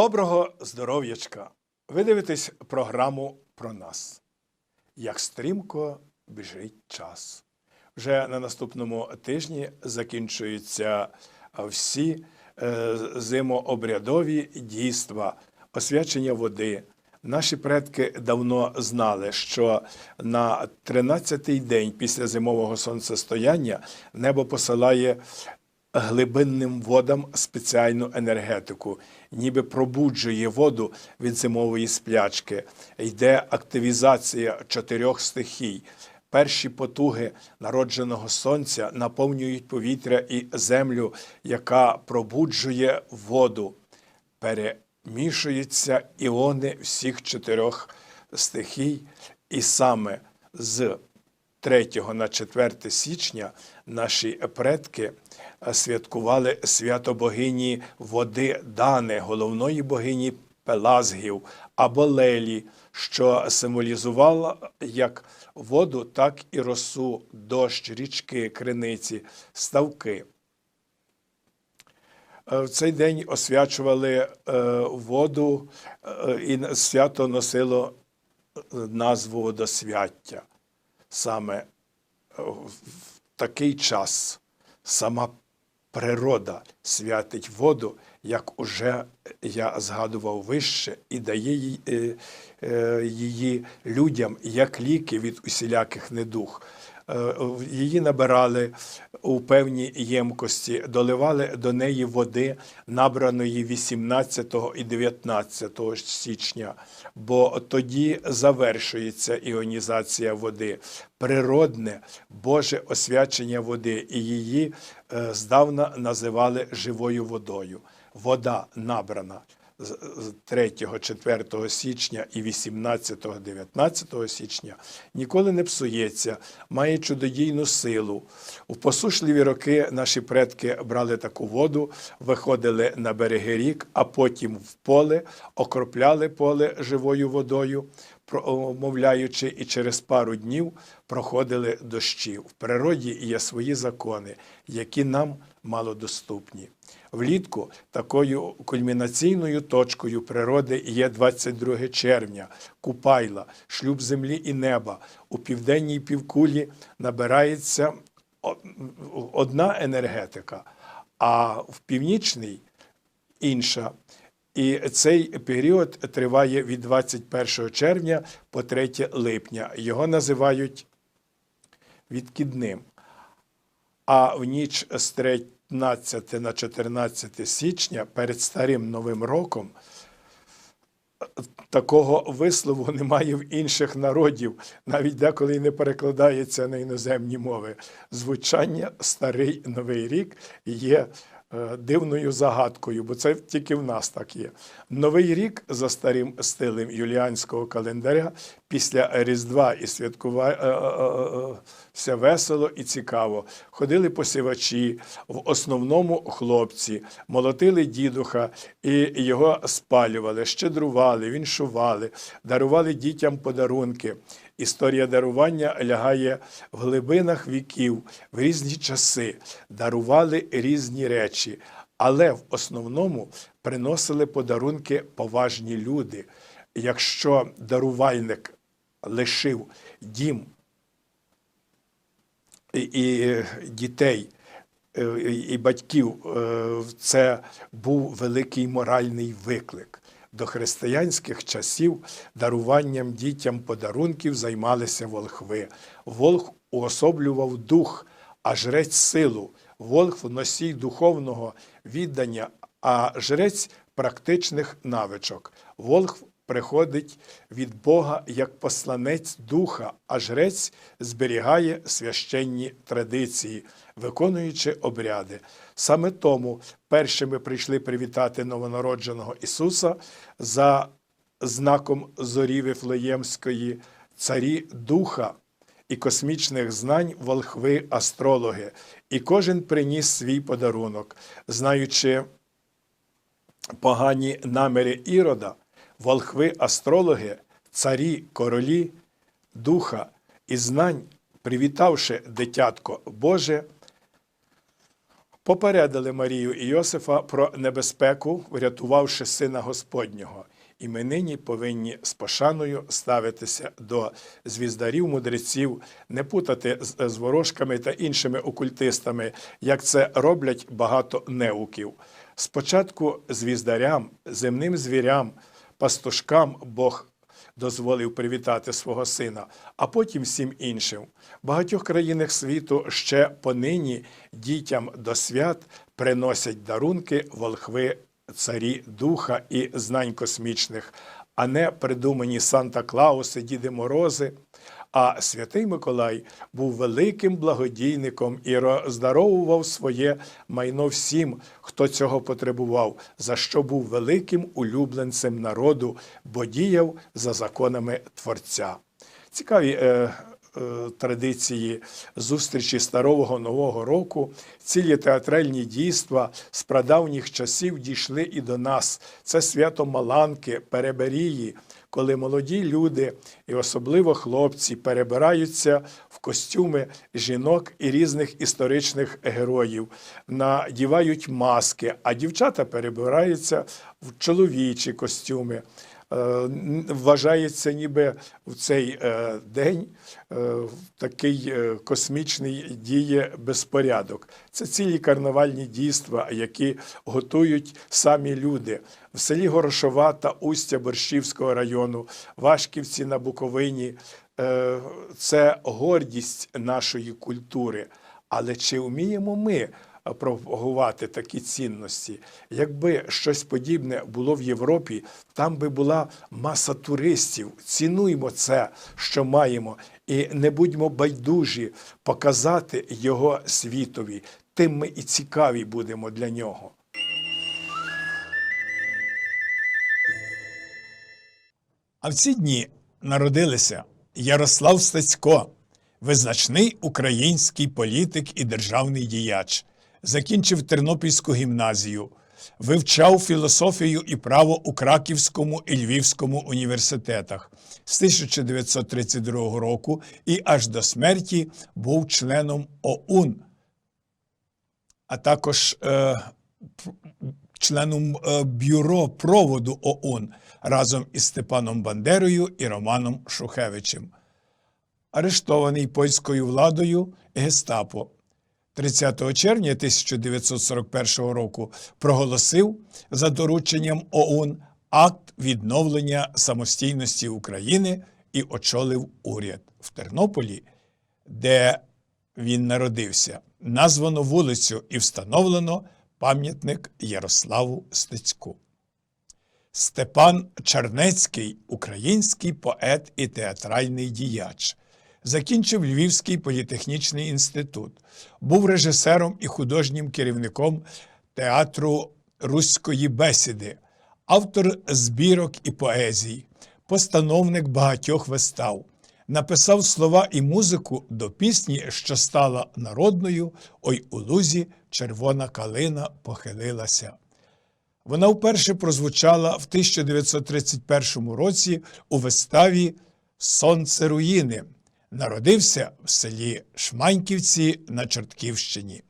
Доброго здоров'ячка! Ви дивитесь програму про нас. Як стрімко біжить час. Вже на наступному тижні закінчуються всі е, зимообрядові дійства, освячення води. Наші предки давно знали, що на 13-й день після зимового сонцестояння небо посилає глибинним водам спеціальну енергетику, ніби пробуджує воду від зимової сплячки. Йде активізація чотирьох стихій. Перші потуги народженого сонця наповнюють повітря і землю, яка пробуджує воду. Перемішуються іони всіх чотирьох стихій, і саме з 3 на 4 січня наші предки святкували свято богині води Дани, головної богині Пелазгів або Лелі, що символізувала як воду, так і росу, дощ, річки, криниці, ставки. Е, В цей день освячували е, воду, е, і свято носило назву водосвяття. Саме в такий час сама природа святить воду, як уже я згадував вище, і дає е, е, її людям як ліки від усіляких недуг. Е, Її набирали у певній ємкості, доливали до неї води, набраної 18 і 19 січня, бо тоді завершується іонізація води, природне Боже освячення води, і її е, здавна називали живою водою. Вода набрана 3, 4 січня і 18, 19 січня ніколи не псується, має чудодійну силу. У посушливі роки наші предки брали таку воду, виходили на береги рік, а потім в поле, окропляли поле живою водою, промовляючи, і через пару днів проходили дощі. В природі є свої закони, які нам малодоступні. Влітку такою кульмінаційною точкою природи є 22 червня, Купайла, шлюб землі і неба. У південній півкулі набирається одна енергетика, а в північній інша. І цей період триває від 21 червня по 3 липня. Його називають відкидним. А в ніч з 13 на 14 січня перед старим новим роком такого вислову немає в інших народів, навіть деколи не перекладається на іноземні мови. Звучання старий новий рік є дивною загадкою, бо це тільки в нас так є. Новий рік за старим стилем юліанського календаря після Різдва і святкувався весело і цікаво. Ходили посівачі, в основному хлопці, молотили дідуха і його спалювали, щедрували, віншували, дарували дітям подарунки. Історія дарування лягає в глибинах віків, в різні часи, дарували різні речі, але в основному приносили подарунки поважні люди. Якщо дарувальник лишив дім і, дітей, е, і батьків, е, це був великий моральний виклик. До християнських часів даруванням дітям подарунків займалися волхви. Волх уособлював дух, а жрець силу. Волх носій духовного віддання, а жрець практичних навичок. Волх приходить від Бога як посланець духа, а жрець зберігає священні традиції, виконуючи обряди. Саме тому першими прийшли привітати новонародженого Ісуса за знаком зорі Вифлеємської, царі духа і космічних знань волхви астрологи, і кожен приніс свій подарунок, знаючи погані наміри Ірода, волхви астрологи, царі, королі, духа і знань, привітавши дитятко Боже, Попередили Марію і Йосифа про небезпеку, врятувавши сина Господнього. І ми нині повинні з пошаною ставитися до звіздарів, мудреців, не путати з, ворожками та іншими окультистами, як це роблять багато неуків. Спочатку звіздарям, земним звірям, пастушкам Бог дозволив привітати свого сина, а потім всім іншим. В багатьох країнах світу ще понині дітям до свят приносять дарунки волхви, царі духа і знань космічних, а не придумані Санта Клауси, Діди Морози. А святий Миколай був великим благодійником і роздаровував своє майно всім, хто цього потребував, за що був великим улюбленцем народу, бо діяв за законами Творця. Цікаві е, е, традиції зустрічі старого нового року, цілі театральні дійства з прадавніх часів дійшли і до нас. Це свято Маланки, Переберії, коли молоді люди, і особливо хлопці, перебираються в костюми жінок і різних історичних героїв, надівають маски, а дівчата перебираються в чоловічі костюми. Е, Вважається, ніби в цей е, день е, такий космічний діє безпорядок. Це цілі карнавальні дійства, які готують самі люди. В селі Горошова та Устя Борщівського району, Вашківці на Буковині. Це гордість нашої культури. Але чи вміємо ми пропагувати такі цінності. Якби щось подібне було в Європі, там би була маса туристів. Цінуймо це, що маємо, і не будьмо байдужі показати його світові. Тим ми і цікаві будемо для нього. А в ці дні народилися Ярослав Стецько, визначний український політик і державний діяч, закінчив Тернопільську гімназію, вивчав філософію і право у Краківському і Львівському університетах. З 1932 року і аж до смерті був членом ОУН, а також е, членом е, бюро проводу ОУН разом із Степаном Бандерою і Романом Шухевичем. Арештований польською владою Гестапо 30 червня 1941 року проголосив за дорученням ОУН акт відновлення самостійності України і очолив уряд в Тернополі, де він народився. Названо вулицю і встановлено пам'ятник Ярославу Стецьку. Степан Чернецький український поет і театральний діяч. Закінчив Львівський політехнічний інститут, був режисером і художнім керівником театру Руської бесіди, автор збірок і поезій, постановник багатьох вистав. Написав слова і музику до пісні, що стала народною Ой у лузі червона калина похилилася. Вона вперше прозвучала в 1931 році у виставі Сонце руїни. Народився в селі Шманьківці на Чортківщині.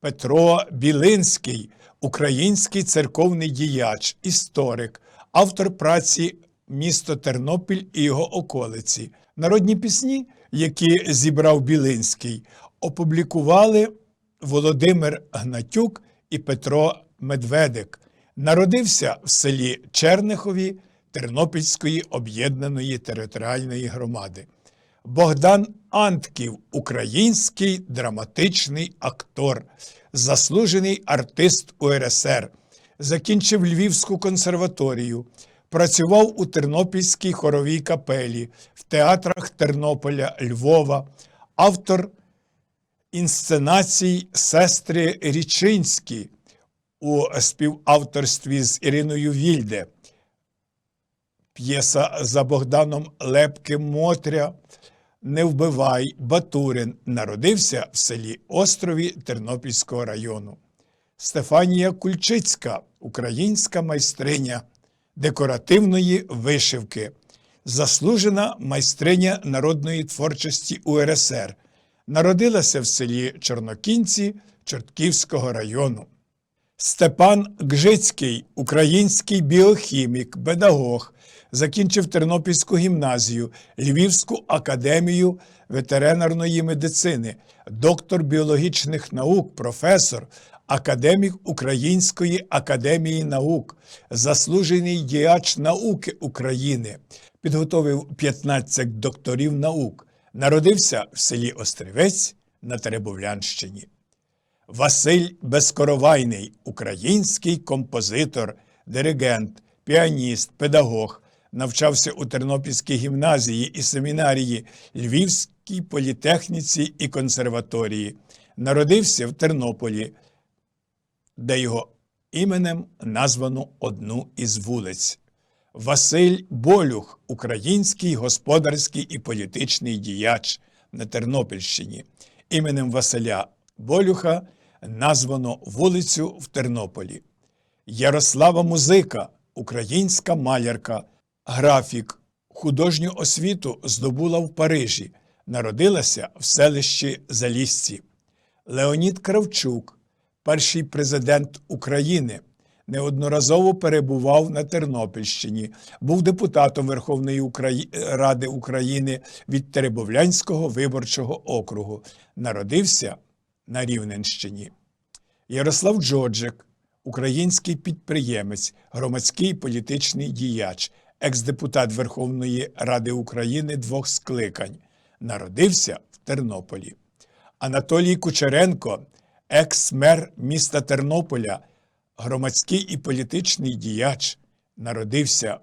Петро Білинський, український церковний діяч, історик, автор праці Місто Тернопіль і його околиці. Народні пісні, які зібрав Білинський, опублікували Володимир Гнатюк і Петро Медведик. Народився в селі Чернихові Тернопільської об'єднаної територіальної громади. Богдан Антків, український драматичний актор, заслужений артист УРСР, закінчив Львівську консерваторію, працював у Тернопільській хоровій капелі, в театрах Тернополя, Львова, автор інсценацій сестри Річинські у співавторстві з Іриною Вільде. П'єса за Богданом Лепким Мотря Не вбивай Батурин народився в селі Острові Тернопільського району. Стефанія Кульчицька, українська майстриня декоративної вишивки, заслужена майстриня народної творчості УРСР. Народилася в селі Чорнокінці Чортківського району. Степан Гжицький, український біохімік, педагог, закінчив Тернопільську гімназію, Львівську академію ветеринарної медицини, доктор біологічних наук, професор, академік Української академії наук, заслужений діяч науки України, підготовив 15 докторів наук, народився в селі Острівець на Теребовлянщині. Василь Безкоровайний, український композитор, диригент, піаніст, педагог, навчався у Тернопільській гімназії і семінарії, Львівській політехніці і консерваторії. Народився в Тернополі, де його іменем названо одну із вулиць. Василь Болюх, український господарський і політичний діяч на Тернопільщині. Іменем Василя Болюха названо вулицю в Тернополі. Ярослава Музика, українська малярка, графік, художню освіту здобула в Парижі, народилася в селищі Залісці. Леонід Кравчук, перший президент України, неодноразово перебував на Тернопільщині, був депутатом Верховної. Ради України від Теребовлянського виборчого округу, народився на Рівненщині. Ярослав Джоджик, український підприємець, громадський політичний діяч, екс-депутат Верховної Ради України двох скликань, народився в Тернополі. Анатолій Кучеренко, екс-мер міста Тернополя, громадський і політичний діяч, народився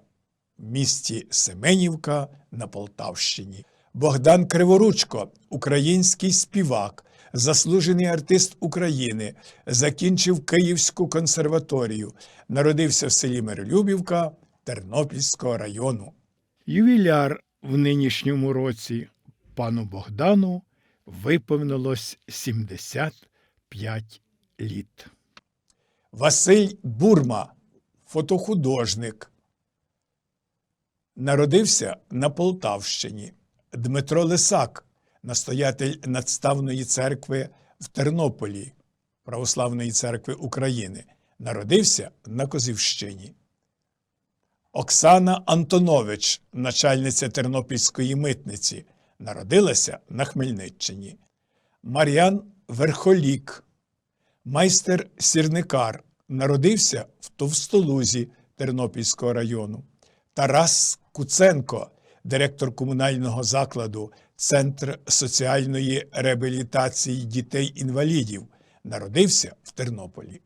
в місті Семенівка на Полтавщині. Богдан Криворучко, український співак, заслужений артист України, закінчив Київську консерваторію, народився в селі Миролюбівка Тернопільського району. Ювіляр в нинішньому році пану Богдану виповнилось 75 літ. Василь Бурма, фотохудожник. Народився на Полтавщині. Дмитро Лисак, настоятель надставної церкви в Тернополі, Православної церкви України. Народився на Козівщині. Оксана Антонович, начальниця Тернопільської митниці, народилася на Хмельниччині. Мар'ян Верхолік, майстер сірникар, народився в Товстолузі Тернопільського району. Тарас Куценко, директор комунального закладу Центр соціальної реабілітації дітей-інвалідів, народився в Тернополі.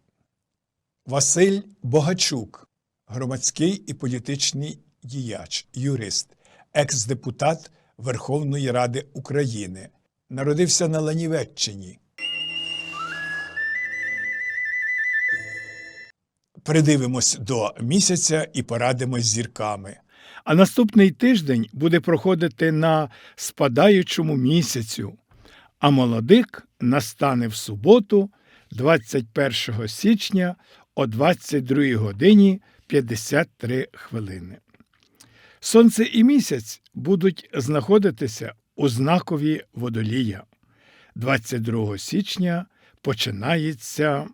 Василь Богачук, громадський і політичний діяч, юрист, екс-депутат Верховної Ради України, народився на Ланівеччині. Придивимось до місяця і порадимось зірками. А наступний тиждень буде проходити на спадаючому місяцю, а молодик настане в суботу, 21 січня о 22 годині 53 хвилини. Сонце і місяць будуть знаходитися у знакові водолія. 22 січня починається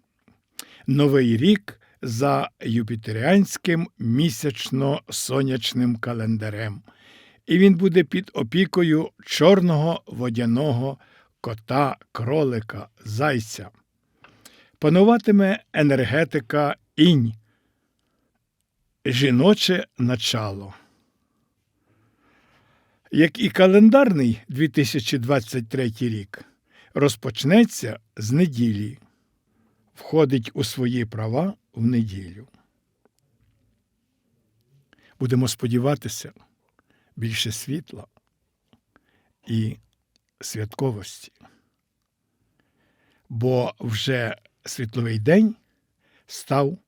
новий рік за юпітеріанським місячно-сонячним календарем, і він буде під опікою чорного водяного кота, кролика, зайця. Пануватиме енергетика інь, жіноче начало. Як і календарний 2023 рік розпочнеться з неділі, входить у свої права в неділю. Будемо сподіватися більше світла і святковості, бо вже світловий день став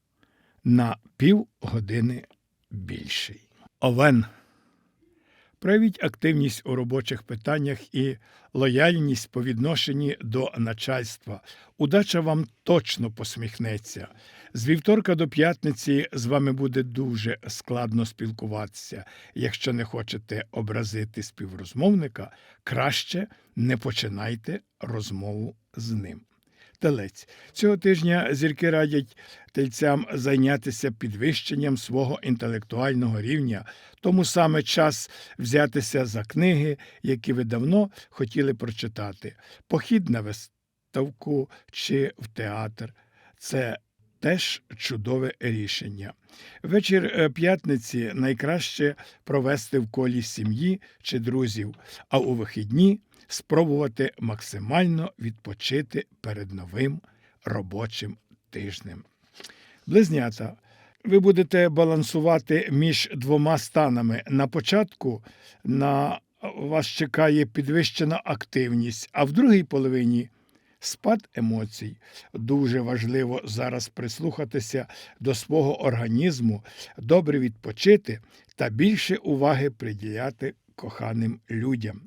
на півгодини більший. Овен. Проявіть активність у робочих питаннях і лояльність по відношенні до начальства. Удача вам точно посміхнеться. З вівторка до п'ятниці з вами буде дуже складно спілкуватися. Якщо не хочете образити співрозмовника, краще не починайте розмову з ним. Телець. Цього тижня зірки радять тельцям зайнятися підвищенням свого інтелектуального рівня, тому саме час взятися за книги, які ви давно хотіли прочитати. Похід на виставку чи в театр. Це теж чудове рішення. Вечір е, п'ятниці найкраще провести в колі сім'ї чи друзів, а у вихідні спробувати максимально відпочити перед новим робочим тижнем. Близнята, ви будете балансувати між двома станами. На початку на вас чекає підвищена активність, а в другій половині спад емоцій. Дуже важливо зараз прислухатися до свого організму, добре відпочити та більше уваги приділяти коханим людям.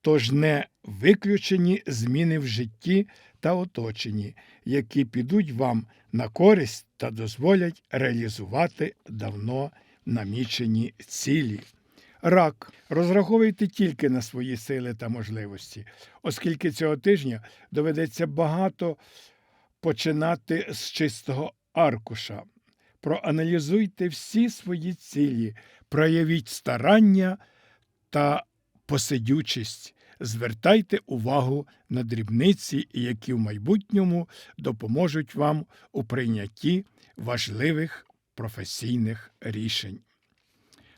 Тож не виключені зміни в житті та оточенні, які підуть вам на користь та дозволять реалізувати давно намічені цілі. Рак. Розраховуйте тільки на свої сили та можливості, оскільки цього тижня доведеться багато починати з чистого аркуша. Проаналізуйте всі свої цілі, проявіть старання та посидючість. Звертайте увагу на дрібниці, які в майбутньому допоможуть вам у прийнятті важливих професійних рішень.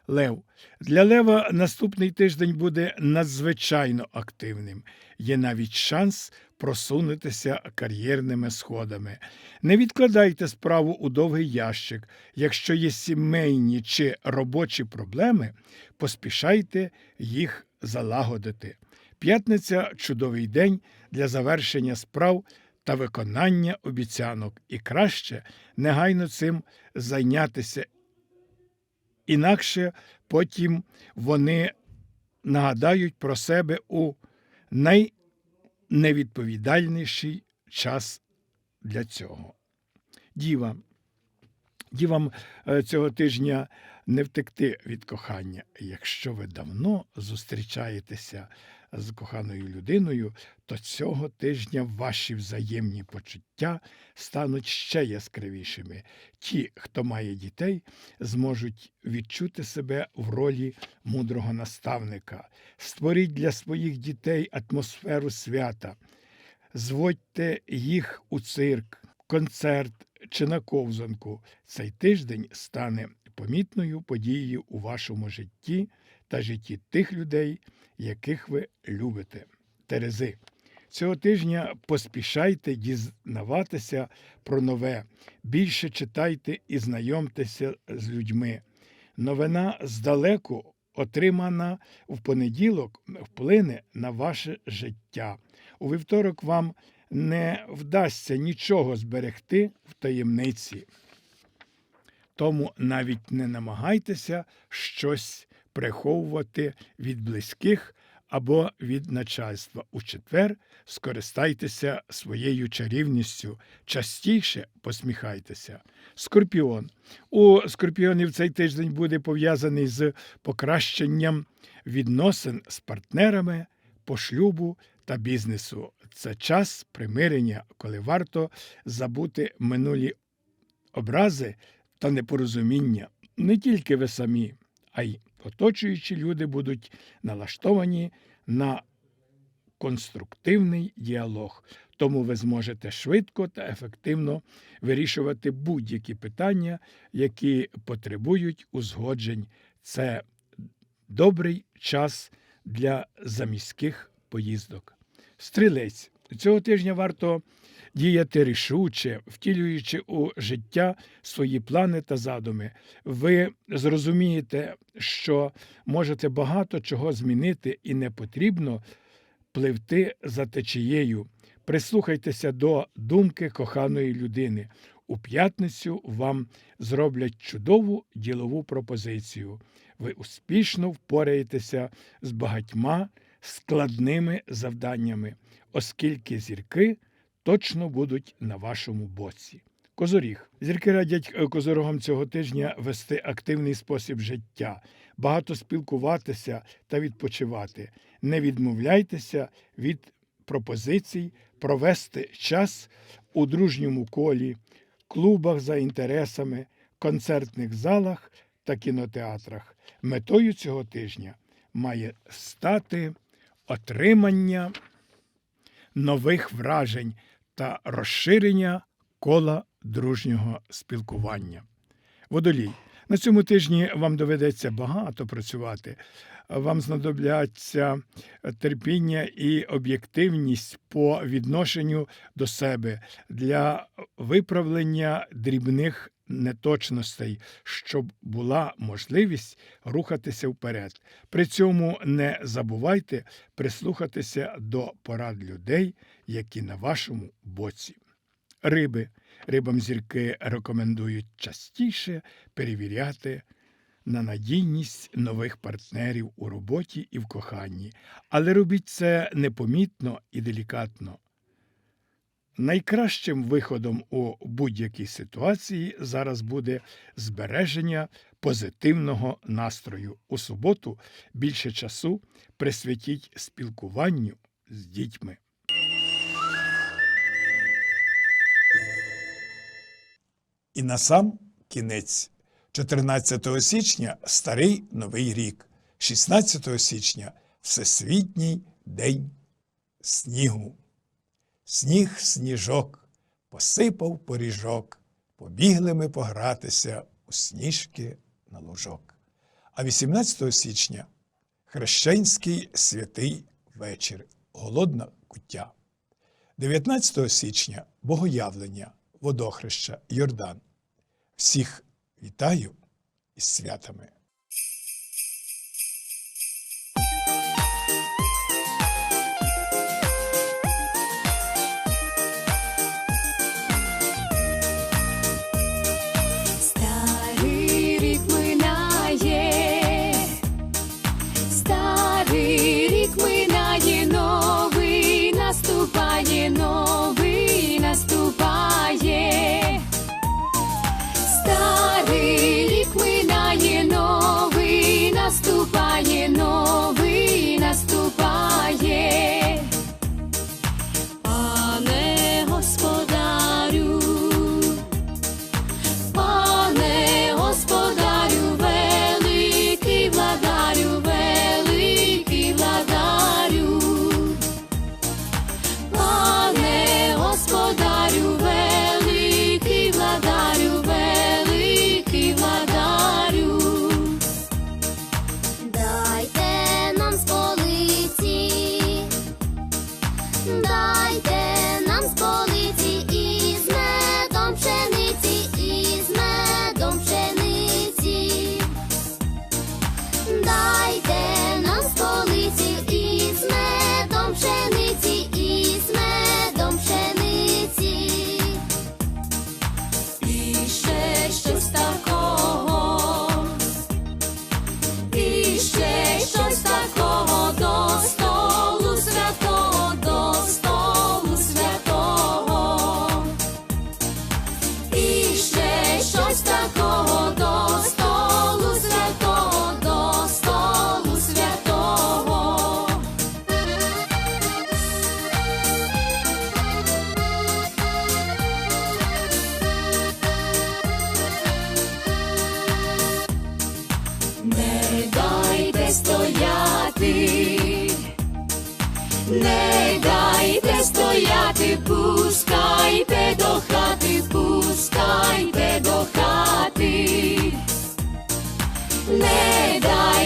Лев. Для Лева наступний тиждень буде надзвичайно активним. Є навіть шанс просунутися кар'єрними сходами. Не відкладайте справу у довгий ящик. Якщо є сімейні чи робочі проблеми, поспішайте їх залагодити. П'ятниця чудовий день для завершення справ та виконання обіцянок, і краще негайно цим зайнятися інакше потім вони нагадають про себе у найневідповідальніший час для цього. Діва. Дівам е, цього тижня не втекти від кохання. Якщо ви давно зустрічаєтеся з коханою людиною, то цього тижня ваші взаємні почуття стануть ще яскравішими. Ті, хто має дітей, зможуть відчути себе в ролі мудрого наставника. Створіть для своїх дітей атмосферу свята, зводьте їх у цирк, концерт чи на ковзанку. Цей тиждень стане помітною подією у вашому житті та житті тих людей, яких ви любите. Терези. Цього тижня поспішайте дізнаватися про нове, більше читайте і знайомтеся з людьми. Новина здалеку, отримана в понеділок, вплине на ваше життя. У вівторок вам не вдасться нічого зберегти в таємниці. Тому навіть не намагайтеся щось приховувати від близьких або від начальства. У четвер скористайтеся своєю чарівністю, частіше посміхайтеся. Скорпіон. У скорпіонів цей тиждень буде пов'язаний з покращенням відносин з партнерами по шлюбу та бізнесу. Це час примирення, коли варто забути минулі образи та непорозуміння. Не тільки ви самі, а й оточуючі люди будуть налаштовані на конструктивний діалог. Тому ви зможете швидко та ефективно вирішувати будь-які питання, які потребують узгоджень. Це добрий час для заміських поїздок. Стрілець. Цього тижня варто діяти рішуче, втілюючи у життя свої плани та задуми. Ви зрозумієте, що можете багато чого змінити, і не потрібно пливти за течією. Прислухайтеся до думки коханої людини. У п'ятницю вам зроблять чудову ділову пропозицію. Ви успішно впораєтеся з багатьма складними завданнями, оскільки зірки точно будуть на вашому боці. Козоріг. Зірки радять е, козорогам цього тижня вести активний спосіб життя, багато спілкуватися та відпочивати. Не відмовляйтеся від пропозицій провести час у дружньому колі, клубах за інтересами, концертних залах та кінотеатрах. Метою цього тижня має стати отримання нових вражень та розширення кола дружнього спілкування. Водолій. На цьому тижні вам доведеться багато працювати. Вам знадобляться терпіння і об'єктивність по відношенню до себе для виправлення дрібних неточностей, щоб була можливість рухатися вперед. При цьому не забувайте прислухатися до порад людей, які на вашому боці. Риби. Рибам зірки рекомендують частіше перевіряти на надійність нових партнерів у роботі і в коханні, але робіть це непомітно і делікатно. Найкращим виходом у будь-якій ситуації зараз буде збереження позитивного настрою. У суботу більше часу присвятіть спілкуванню з дітьми. І на сам кінець 14 січня Старий Новий рік, 16 січня Всесвітній день снігу. Сніг, сніжок, посипав поріжок, побігли ми погратися у сніжки на лужок. А 18 січня Хрещенський святий вечір, голодна куття. 19 січня Богоявлення, водохреща, Йордан. Всіх вітаю із святами.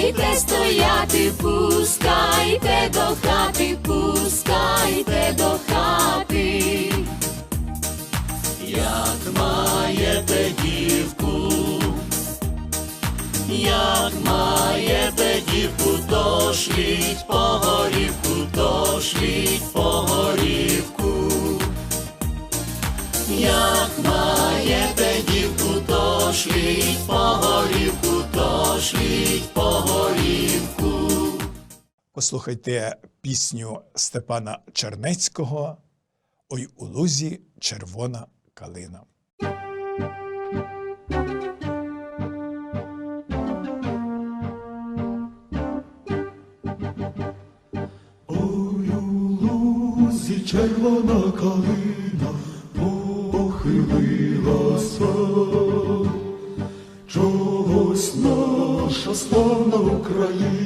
Не дайте стояти, пускайте до хати, пускайте до хати. Як маєте дівку, як маєте дівку, то шліть по горівку, то шліть по горівку. Як маєте шліть по горівку, то шліть по горівку. Послухайте пісню Степана Чернецького Ой у лузі червона калина. Ой, у лузі червона калина славна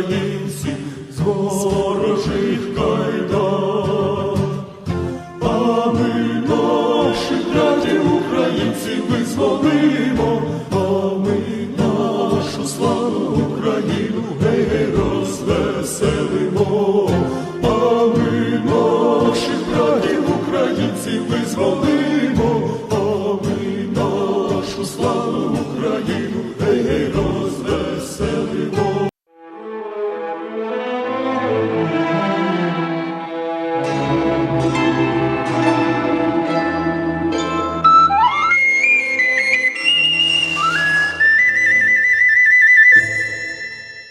you.